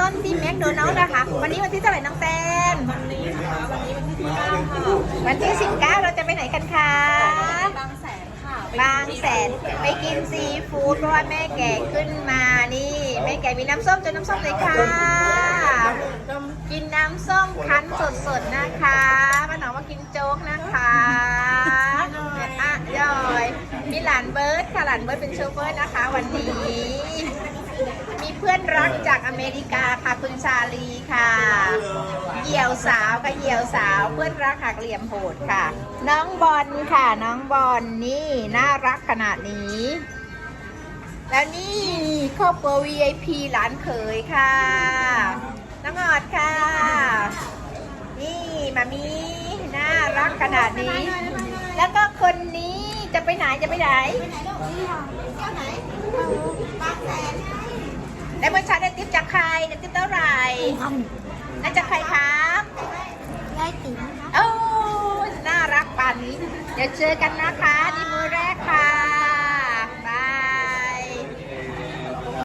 ต้นที่แมคโดนัลล์นะคะ วันนี้วันที่เท่าไหร่น้องแตนวันนี้นะคะวันนี้วันที่ที่เก้าค่ะวันที่ 19 เราจะไปไหนกันคะ บางแสนค่ะบางแสนไปกินซีฟู้ดเพราะว่าแม่แก่ขึ้นมานี่แม่แก่มีน้ำส้มจอน้ำส้มเลยค่ะ กินน้ำส้มคั้นสดๆนะคะมาหนอมากินโจ๊กนะคะอะย่อยมีหลานเบิร์ดค่ะหลานเบิร์ดเป็นโชเฟอร์นะคะ วันนี้ เพื่อนรักจากอเมริกาค่ะคุณชาลีค่ะ เหี่ยวสาวกับเหี่ยวสาว เพื่อนรักหักเหลี่ยมโหดค่ะ น้องบอลค่ะ น้องบอลนี่น่ารักขนาดนี้ แล้วนี่ครอบครัว VIP หลานเขยค่ะน้องออดค่ะ นี่มามีน่ารักขนาดนี้ แล้วก็คนนี้จะไปไหนจะไปไหนแล้วเมื่อเช้า ได้ติ๊บจากใครได้ติ๊บเท่าไหร่ได้จากใครครับได้ติ๋มโอ้ยน่ารักป่านนี้ เดี๋ยวเจอกันนะคะนี่มือแรกค่ะ